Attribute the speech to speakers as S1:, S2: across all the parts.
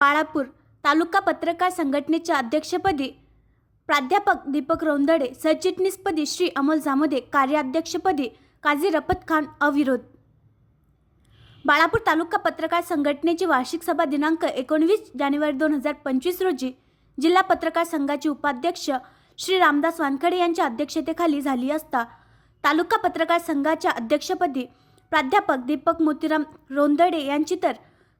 S1: बाळापूर तालुका पत्रकार संघटनेच्या अध्यक्षपदी प्राध्यापक दीपक रोंदडे सरचिटणीसपदी श्री अमोल जामोदे कार्याध्यक्षपदी काझी रफत खान अविरोध. बाळापूर तालुका पत्रकार संघटनेची वार्षिक सभा दिनांक एकोणवीस जानेवारी दोन हजार पंचवीस रोजी जिल्हा पत्रकार संघाचे उपाध्यक्ष श्री रामदास वानखडे यांच्या अध्यक्षतेखाली झाली असता तालुका पत्रकार संघाच्या अध्यक्षपदी प्राध्यापक दीपक मोतीराम रोंदडे यांची तर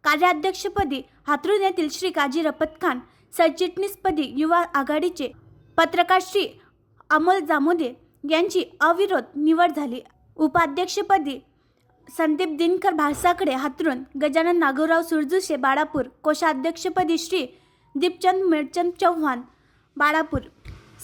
S1: कार्याध्यक्षपदी हातरून येथील श्री काजी रपत खान सरचिटणीसपदी युवा आघाडीचे पत्रकार श्री अमोल जामोदे यांची अविरोध निवड झाली. उपाध्यक्षपदी संदीप दिनकर भारसाकडे हातरून गजानन नागोराव सुरजुशे बाळापूर कोषाध्यक्षपदी श्री दीपचंद मिरचंद चव्हाण बाळापूर.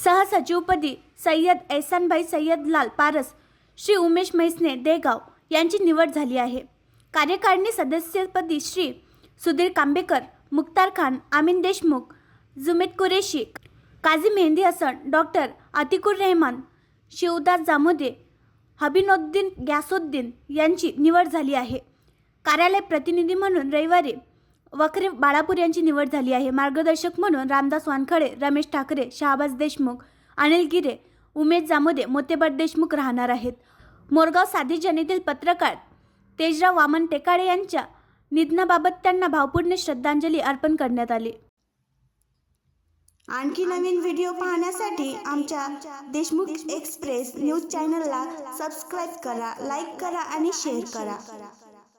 S1: सहसचिवपदी सय्यद एहसानभाई सय्यद लाल पारस श्री उमेश म्हैसने देगाव यांची निवड झाली आहे. कार्यकारिणी सदस्यपदी श्री सुधीर कांबेकर मुक्तार खान आमीन देशमुख जुमेद कुरेशी काझी मेहंदी हसन डॉक्टर अतिकुर रेहमान शिवदास जामोदे हबिनोद्दीन गॅसोद्दीन यांची निवड झाली आहे. कार्यालय प्रतिनिधी म्हणून रविवारी वखरे बाळापूर यांची निवड झाली आहे. मार्गदर्शक म्हणून रामदास वानखडे रमेश ठाकरे शहाबाज देशमुख अनिल गिरे उमेश जामोदे मोतेबट देशमुख राहणार आहेत. मोरगाव साधी जनेतील पत्रकार तेजराव वामन टेकाळे यांच्या निधनाबाबत त्यांना भावपूर्ण श्रद्धांजली अर्पण करण्यात आली.
S2: आणखी नवीन व्हिडिओ पाहण्यासाठी आमच्या देशमुख एक्सप्रेस न्यूज चॅनलला सबस्क्राईब करा लाईक करा आणि शेअर करा.